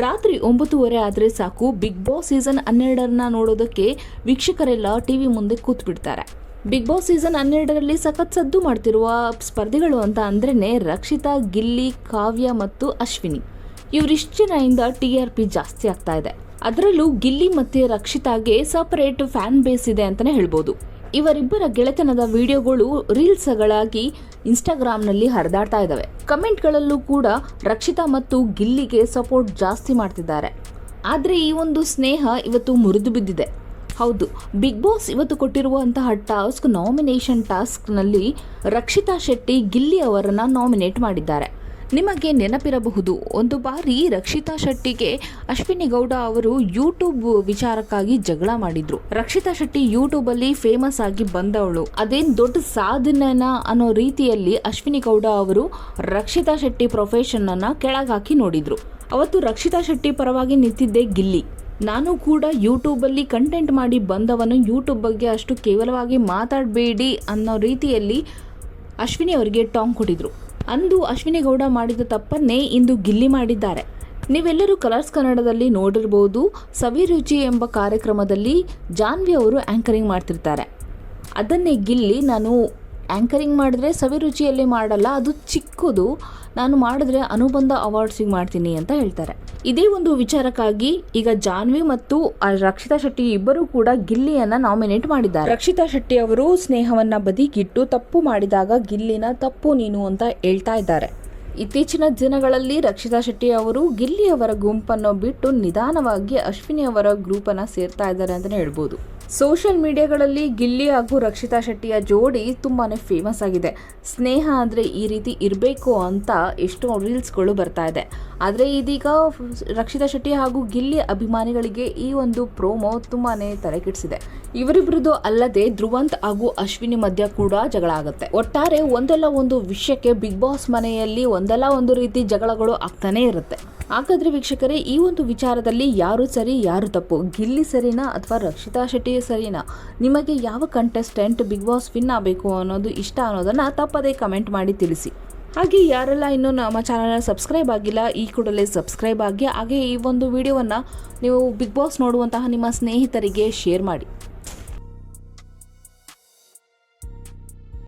ರಾತ್ರಿ ಒಂಬತ್ತುವರೆ ಆದರೆ ಸಾಕು. ಬಿಗ್ ಬಾಸ್ ಸೀಸನ್ ಹನ್ನೆರಡರನ್ನ ನೋಡೋದಕ್ಕೆ ವೀಕ್ಷಕರೆಲ್ಲ ಟಿವಿ ಮುಂದೆ ಕೂತ್ ಬಿಡ್ತಾರೆ ಬಿಗ್ ಬಾಸ್ ಸೀಸನ್ ಹನ್ನೆರಡರಲ್ಲಿ ಸಖತ್ ಸದ್ದು ಮಾಡ್ತಿರುವ ಸ್ಪರ್ಧಿಗಳು ಅಂತ ಅಂದ್ರೇ ರಕ್ಷಿತಾ, ಗಿಲ್ಲಿ, ಕಾವ್ಯ ಮತ್ತು ಅಶ್ವಿನಿ. ಇವರಿಷ್ಟು ಟಿ ಆರ್ ಪಿ ಜಾಸ್ತಿ ಆಗ್ತಾ ಇದೆ. ಅದರಲ್ಲೂ ಗಿಲ್ಲಿ ಮತ್ತೆ ರಕ್ಷಿತಾಗೆ ಸಪರೇಟ್ ಫ್ಯಾನ್ ಬೇಸ್ ಇದೆ ಅಂತಾನೆ ಹೇಳ್ಬೋದು. ಇವರಿಬ್ಬರ ಗೆಳೆತನದ ವಿಡಿಯೋಗಳು ರೀಲ್ಸ್ಗಳಾಗಿ ಇನ್ಸ್ಟಾಗ್ರಾಮ್ನಲ್ಲಿ ಹರಿದಾಡ್ತಾ ಇದ್ದಾವೆ ಕಮೆಂಟ್ಗಳಲ್ಲೂ ಕೂಡ ರಕ್ಷಿತಾ ಮತ್ತು ಗಿಲ್ಲಿಗೆ ಸಪೋರ್ಟ್ ಜಾಸ್ತಿ ಮಾಡ್ತಿದ್ದಾರೆ. ಆದರೆ ಈ ಒಂದು ಸ್ನೇಹ ಇವತ್ತು ಮುರಿದು ಬಿದ್ದಿದೆ. ಹೌದು, ಬಿಗ್ ಬಾಸ್ ಇವತ್ತು ಕೊಟ್ಟಿರುವಂತಹ ಟಾಸ್ಕ್, ನಾಮಿನೇಷನ್ ಟಾಸ್ಕ್ನಲ್ಲಿ ರಕ್ಷಿತಾ ಶೆಟ್ಟಿ ಗಿಲ್ಲಿ ಅವರನ್ನು ನಾಮಿನೇಟ್ ಮಾಡಿದ್ದಾರೆ. ನಿಮಗೆ ನೆನಪಿರಬಹುದು, ಒಂದು ಬಾರಿ ರಕ್ಷಿತಾ ಶೆಟ್ಟಿಗೆ ಅಶ್ವಿನಿ ಗೌಡ ಅವರು ಯೂಟ್ಯೂಬ್ ವಿಚಾರಕ್ಕಾಗಿ ಜಗಳ ಮಾಡಿದ್ರು. ರಕ್ಷಿತಾ ಶೆಟ್ಟಿ ಯೂಟ್ಯೂಬ್ ಅಲ್ಲಿ ಫೇಮಸ್ ಆಗಿ ಬಂದವಳು. ಅದೇನ್ ದೊಡ್ಡ ಸಾಧನೆನ ಅನ್ನೋ ರೀತಿಯಲ್ಲಿ ಅಶ್ವಿನಿ ಗೌಡ ಅವರು ರಕ್ಷಿತಾ ಶೆಟ್ಟಿ ಪ್ರೊಫೆಷನ್ ಅನ್ನ ಕೆಳಗಾಕಿ ನೋಡಿದ್ರು. ಅವತ್ತು ರಕ್ಷಿತಾ ಶೆಟ್ಟಿ ಪರವಾಗಿ ನಿಂತಿದ್ದೆ ಗಿಲ್ಲಿ. ನಾನು ಕೂಡ ಯೂಟ್ಯೂಬಲ್ಲಿ ಕಂಟೆಂಟ್ ಮಾಡಿ ಬಂದವನು ಯೂಟ್ಯೂಬ್ ಬಗ್ಗೆ ಅಷ್ಟು ಕೇವಲವಾಗಿ ಮಾತಾಡಬೇಡಿ ಅನ್ನೋ ರೀತಿಯಲ್ಲಿ ಅಶ್ವಿನಿ ಅವರಿಗೆ ಟಾಂಗ್ ಕೊಟ್ಟಿದ್ರು. ಅಂದು ಅಶ್ವಿನಿ ಗೌಡ ಮಾಡಿದ ತಪ್ಪನ್ನೇ ಇಂದು ಗಿಲ್ಲಿ ಮಾಡಿದ್ದಾರೆ. ನೀವೆಲ್ಲರೂ ಕಲರ್ಸ್ ಕನ್ನಡದಲ್ಲಿ ನೋಡಿರ್ಬೋದು ಸವಿರುಚಿ ಎಂಬ ಕಾರ್ಯಕ್ರಮದಲ್ಲಿ ಜಾನ್ವಿ ಅವರು ಆ್ಯಂಕರಿಂಗ್ ಮಾಡ್ತಿರ್ತಾರೆ. ಅದನ್ನೇ ಗಿಲ್ಲಿ ನಾನು ಆ್ಯಂಕರಿಂಗ್ ಮಾಡಿದ್ರೆ ಸವಿರುಚಿಯಲ್ಲಿ ಮಾಡಲ್ಲ, ಅದು ಚಿಕ್ಕದು. ನಾನು ಮಾಡಿದ್ರೆ ಅನುಬಂಧ ಅವಾರ್ಡ್ಸಿಗೆ ಮಾಡ್ತೀನಿ ಅಂತ ಹೇಳ್ತಾರೆ. ಇದೇ ಒಂದು ವಿಚಾರಕ್ಕಾಗಿ ಈಗ ಜಾನ್ವಿ ಮತ್ತು ರಕ್ಷಿತಾ ಶೆಟ್ಟಿ ಇಬ್ಬರು ಕೂಡ ಗಿಲ್ಲಿಯನ್ನ ನಾಮಿನೇಟ್ ಮಾಡಿದ್ದಾರೆ. ರಕ್ಷಿತಾ ಶೆಟ್ಟಿ ಅವರು ಸ್ನೇಹವನ್ನ ಬದಿಗಿಟ್ಟು ತಪ್ಪು ಮಾಡಿದಾಗ ಗಿಲ್ಲಿನ ತಪ್ಪು ನೀನು ಅಂತ ಹೇಳ್ತಾ ಇದ್ದಾರೆ. ಇತ್ತೀಚಿನ ದಿನಗಳಲ್ಲಿ ರಕ್ಷಿತಾ ಶೆಟ್ಟಿ ಅವರು ಗಿಲ್ಲಿ ಅವರ ಗುಂಪನ್ನು ಬಿಟ್ಟು ನಿಧಾನವಾಗಿ ಅಶ್ವಿನಿ ಅವರ ಗ್ರೂಪನ್ನು ಸೇರ್ತಾ ಇದ್ದಾರೆ ಅಂತಲೇ ಹೇಳ್ಬೋದು. ಸೋಷಿಯಲ್ ಮೀಡಿಯಾಗಳಲ್ಲಿ ಗಿಲ್ಲಿ ಹಾಗೂ ರಕ್ಷಿತಾ ಶೆಟ್ಟಿಯ ಜೋಡಿ ತುಂಬಾ ಫೇಮಸ್ ಆಗಿದೆ. ಸ್ನೇಹ ಅಂದರೆ ಈ ರೀತಿ ಇರಬೇಕು ಅಂತ ಎಷ್ಟೋ ರೀಲ್ಸ್ಗಳು ಬರ್ತಾ ಇದೆ. ಆದರೆ ಇದೀಗ ರಕ್ಷಿತಾ ಶೆಟ್ಟಿ ಹಾಗೂ ಗಿಲ್ಲಿ ಅಭಿಮಾನಿಗಳಿಗೆ ಈ ಒಂದು ಪ್ರೋಮೋ ತುಂಬಾ ತಲೆಕೆಡಿಸಿದೆ ಇವರಿಬ್ಬರದು ಅಲ್ಲದೆ ಧ್ರುವಂತ್ ಹಾಗೂ ಅಶ್ವಿನಿ ಮಧ್ಯ ಕೂಡ ಜಗಳ ಆಗುತ್ತೆ. ಒಟ್ಟಾರೆ ಒಂದಲ್ಲ ಒಂದು ವಿಷಯಕ್ಕೆ ಬಿಗ್ ಬಾಸ್ ಮನೆಯಲ್ಲಿ ಒಂದಲ್ಲ ಒಂದು ರೀತಿ ಜಗಳಗಳು ಆಗ್ತಾನೇ ಇರುತ್ತೆ. ಹಾಗಾದ್ರೆ ವೀಕ್ಷಕರೇ, ಈ ಒಂದು ವಿಚಾರದಲ್ಲಿ ಯಾರು ಸರಿ, ಯಾರು ತಪ್ಪು? ಗಿಲ್ಲಿ ಸರಿನಾ ಅಥವಾ ರಕ್ಷಿತಾ ಶೆಟ್ಟಿ ಸರಿನಾ? ನಿಮಗೆ ಯಾವ ಕಂಟೆಸ್ಟೆಂಟ್ ಬಿಗ್ ಬಾಸ್ ವಿನ್ ಆಗಬೇಕು ಅನ್ನೋದು ಇಷ್ಟ ಅನ್ನೋದನ್ನು ತಪ್ಪದೇ ಕಮೆಂಟ್ ಮಾಡಿ ತಿಳಿಸಿ. ಹಾಗೆ ಯಾರೆಲ್ಲ ಇನ್ನೂ ನಮ್ಮ ಚಾನಲ್ನ ಸಬ್ಸ್ಕ್ರೈಬ್ ಆಗಿಲ್ಲ, ಈ ಕೂಡಲೇ ಸಬ್ಸ್ಕ್ರೈಬ್ ಆಗಿ, ಹಾಗೆ ಈ ಒಂದು ವಿಡಿಯೋವನ್ನು ನೀವು ಬಿಗ್ ಬಾಸ್ ನೋಡುವಂತಹ ನಿಮ್ಮ ಸ್ನೇಹಿತರಿಗೆ ಶೇರ್ ಮಾಡಿ.